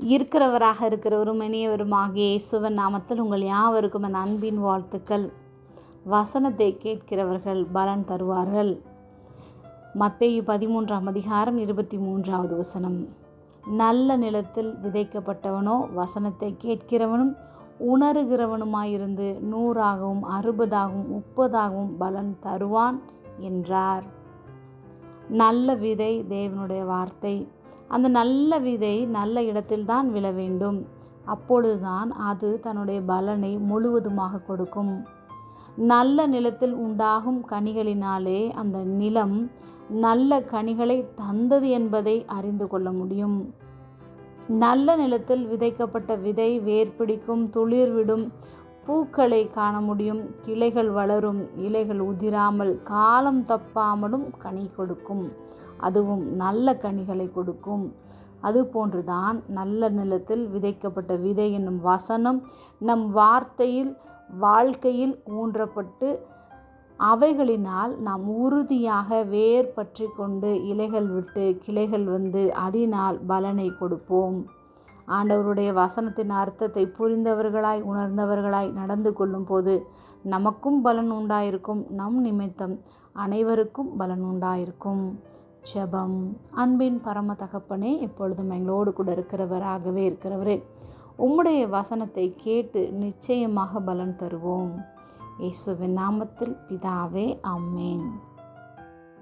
இருக்கிறவராக இருக்கிறவரும் இனியவருமாகிய இயேசுவன் நாமத்தில் உங்கள் யாவருக்கும் என் அன்பின் வாழ்த்துக்கள். வசனத்தை கேட்கிறவர்கள் பலன் தருவார்கள். மத்தேயு பதிமூன்றாம் அதிகாரம் இருபத்தி மூன்றாவது வசனம். நல்ல நிலத்தில் விதைக்கப்பட்டவனோ வசனத்தை கேட்கிறவனும் உணர்கிறவனுமாயிருந்து நூறாகவும் அறுபதாகவும் முப்பதாகவும் பலன் தருவான் என்றார். நல்ல விதை தேவனுடைய வார்த்தை. அந்த நல்ல விதை நல்ல இடத்தில்தான் விழ வேண்டும். அப்பொழுதுதான் அது தன்னுடைய பலனை முழுவதுமாக கொடுக்கும். நல்ல நிலத்தில் உண்டாகும் கனிகளினாலே அந்த நிலம் நல்ல கனிகளை தந்தது என்பதை அறிந்து கொள்ள முடியும். நல்ல நிலத்தில் விதைக்கப்பட்ட விதை வேர் பிடிக்கும் துளிர் விடும் பூக்களை காண முடியும் கிளைகள் வளரும் இலைகள் உதிராமல் காலம் தப்பாமலும் கனி கொடுக்கும். அதுவும் நல்ல கனிகளை கொடுக்கும். அதுபோன்றுதான் நல்ல நிலத்தில் விதைக்கப்பட்ட விதை என்னும் வசனம் நம் வார்த்தையில் வாழ்க்கையில் ஊன்றப்பட்டு அவைகளினால் நாம் உறுதியாக வேர் பற்றி கொண்டு இலைகள் விட்டு கிளைகள் வந்து அதனால் பலனை கொடுப்போம். ஆண்டவருடைய வசனத்தின் அர்த்தத்தை புரிந்தவர்களாய் உணர்ந்தவர்களாய் நடந்து கொள்ளும் போது நமக்கும் பலன் உண்டாயிருக்கும். நம் நிமித்தம் அனைவருக்கும் பலன் உண்டாயிருக்கும். ஜெபம் அன்பின் பரம தகப்பனே எப்பொழுதும் எங்களோடு கூட இருக்கிறவராகவே இருக்கிறவரே உம்முடைய வசனத்தை கேட்டு நிச்சயமாக பலன் தருவோம். இயேசுவின் நாமத்தில் பிதாவே அம்மேன்